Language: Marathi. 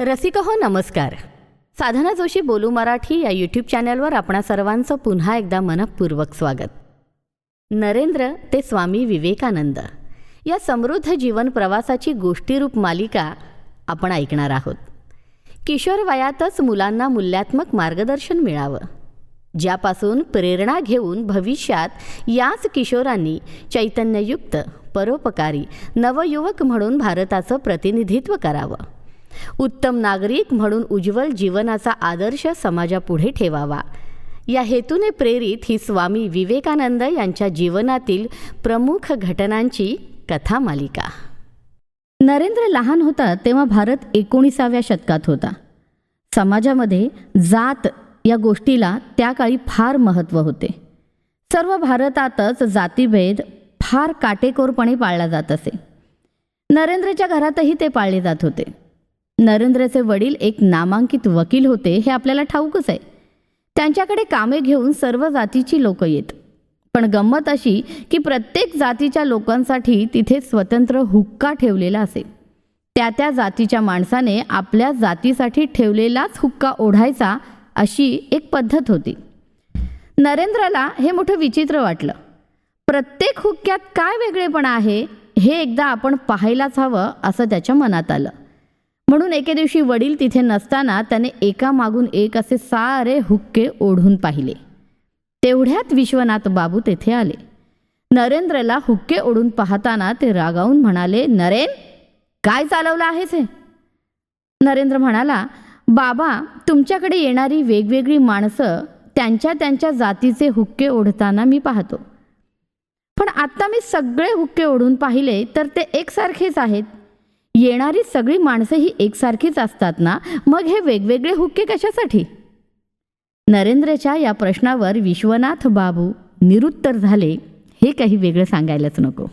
रसिक हो नमस्कार. साधना जोशी बोलू मराठी या यूट्यूब चॅनलवर आपणा सर्वांचं पुन्हा एकदा मनपूर्वक स्वागत. नरेंद्र ते स्वामी विवेकानंद. या समृद्ध जीवन प्रवासाची गोष्टीरूप मालिका आपण ऐकणार आहोत. किशोर वयातच मुलांना मूल्यात्मक मार्गदर्शन मिळावं. ज्यापासून प्रेरणा घेऊन भविष्यात याच किशोरांनी चैतन्ययुक्त परोपकारी नवयुवक म्हणून भारताचं प्रतिनिधित्व करावं. उत्तम नागरिक म्हणून उज्ज्वल जीवनाचा आदर्श समाजापुढे ठेवावा. या हेतूने प्रेरित ही स्वामी विवेकानंद यांच्या जीवनातील प्रमुख घटनांची कथा मालिका नरेंद्र लहान होता तेव्हा भारत एकोणीसाव्या शतकात होता. समाजामध्ये जात या गोष्टीला त्या काळी फार महत्त्व होते. सर्व भारतातच जातीभेद फार काटेकोरपणे पाळला जात असे. नरेंद्रच्या घरातही ते पाळले जात होते. नरेंद्रचे वडील एक नामांकित वकील होते हे आपल्याला ठाऊकच आहे. त्यांच्याकडे कामे घेऊन सर्व जातीची लोक येत. पण गंमत अशी की प्रत्येक जातीच्या लोकांसाठी तिथे स्वतंत्र हुक्का ठेवलेला असे. त्या त्या जातीच्या माणसाने आपल्या जातीसाठी ठेवलेलाच हुक्का ओढायचा अशी एक पद्धत होती. नरेंद्रला हे मोठं विचित्र वाटलं. प्रत्येक हुक्क्यात काय वेगळेपणा आहे हे एकदा आपण पाहायलाच हवं असं त्याच्या मनात आलं. म्हणून एके दिवशी वडील तिथे नसताना त्याने एकामागून एक असे सारे हुक्के ओढून पाहिले. तेवढ्यात विश्वनाथ बाबू तेथे आले. नरेंद्रला हुक्के ओढून पाहताना ते रागावून म्हणाले नरेन काय चालवलं आहेस हे? नरेंद्र म्हणाला बाबा तुमच्याकडे येणारी वेगवेगळी माणसं त्यांच्या त्यांच्या जातीचे हुक्के ओढताना मी पाहतो. पण आत्ता मी सगळे हुक्के ओढून पाहिले तर ते एकसारखेच आहेत. येणारी सगळी माणसं ही एकसारखीच असतात ना? मग हे वेगवेगळे हुक्के कशासाठी? नरेंद्रच्या या प्रश्नावर विश्वनाथ बाबू निरुत्तर झाले. हे काही वेगळं सांगायलाच नको.